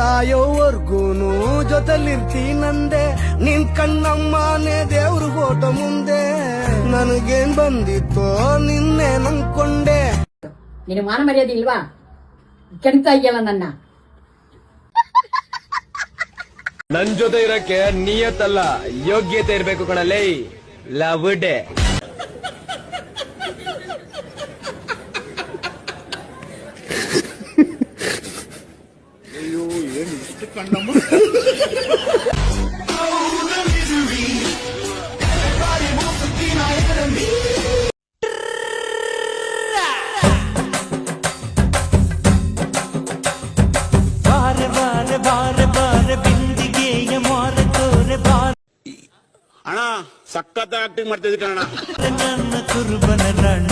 ಸಾಯೋವರ್ಗೂನು ನಂದೆ ನಿನ್ ಕಣ್ಣಮ್ಮನೆ ದೇವ್ರ ಓಟ ಮುಂದೆ ನನಗೇನ್ ಬಂದಿತ್ತೋ ನಿನ್ನೆ ನನ್ಕೊಂಡೆ ನೀನು ಮಾನ ಮರ್ಯಾದೆ ಇಲ್ವಾ ಕೆಣ್ತಾ ನನ್ನ ನನ್ ಜೊತೆ ಇರಕ್ಕೆ ನಿಯತ್ತಲ್ಲ ಯೋಗ್ಯತೆ ಇರ್ಬೇಕು ಕಣಲ್ಲೇ ಲವ್ ಡೇ சக்கத்தாட்டு மட்டும் சக்கத்த ஆக்டிங் ಮಾಡ್ತಿದ್ದೀಕಣ್ಣ